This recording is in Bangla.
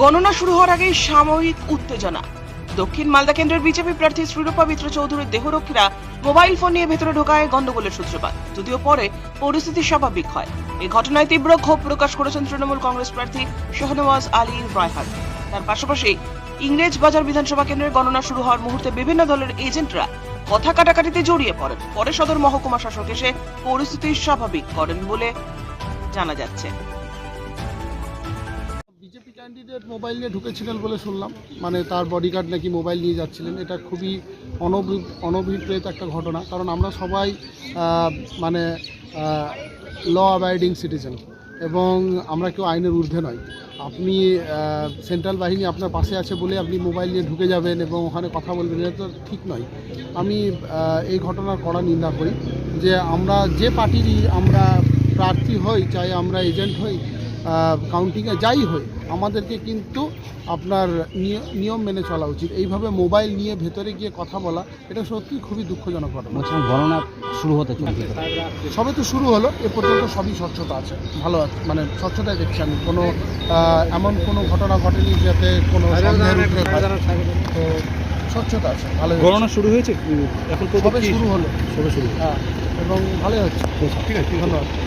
গণনা শুরু হওয়ার আগেই সাময়িক উত্তেজনা। দক্ষিণ মালদা কেন্দ্রের বিজেপি প্রার্থী শ্রীরূপা মিত্র চৌধুরীর দেহরক্ষীরা মোবাইল ফোন নিয়ে ভেতরে ঢোকায় গন্ডগোলের সূত্রপাত। যদিও পরে পরিস্থিতি স্বাভাবিক হয়। এই ঘটনায় তীব্র ক্ষোভ প্রকাশ করেছেন তৃণমূল কংগ্রেস প্রার্থী শাহনওয়াজ আলী রায়হান। তার পাশাপাশি ইংরেজ বাজার বিধানসভা কেন্দ্রের গণনা শুরু হওয়ার মুহূর্তে বিভিন্ন দলের এজেন্টরা কথা কাটাকাটিতে জড়িয়ে পড়েন। পরে সদর মহকুমা শাসক এসে পরিস্থিতি স্বাভাবিক করেন বলে জানা যাচ্ছে। বিজেপি ক্যান্ডিডেট মোবাইল নিয়ে ঢুকেছিলেন বলে শুনলাম। মানে তার বডিগার্ড নাকি মোবাইল নিয়ে যাচ্ছিলেন। এটা খুবই অনভি- অনভিপ্রেত একটা ঘটনা। কারণ আমরা সবাই মানে ল অ্যাবাইডিং সিটিজেন এবং আমরা কেউ আইনের ঊর্ধ্বে নয়। আপনি সেন্ট্রাল বাহিনী আপনার পাশে আছে বলে আপনি মোবাইল নিয়ে ঢুকে যাবেন এবং ওখানে কথা বলবেন, এটা তো ঠিক নয়। আমি এই ঘটনার কড়া নিন্দা করি যে আমরা যে পার্টিরই আমরা প্রার্থী হই, চাই আমরা এজেন্ট হই কাউন্টিংয়ে যাই হই আমাদেরকে কিন্তু আপনার নিয়- নিয়ম মেনে চলা উচিত। এইভাবে মোবাইল নিয়ে ভেতরে গিয়ে কথা বলা এটা সত্যি খুবই দুঃখজনক ঘটনা। গণনা শুরু হতে চলছে। সবে তো শুরু হলো এ পর্যন্ত সবই স্বচ্ছতা আছে। ভালো আছে মানে স্বচ্ছতায় দেখছি আমি। কোনো এমন কোনো ঘটনা ঘটেনি যাতে কোনো হয়। তো স্বচ্ছতা আছে ভালো গণনা শুরু হয়েছে? এখন সবে শুরু হলো। সবে শুরু হ্যাঁ এবং ভালোই হচ্ছে। ঠিক আছে। ধন্যবাদ।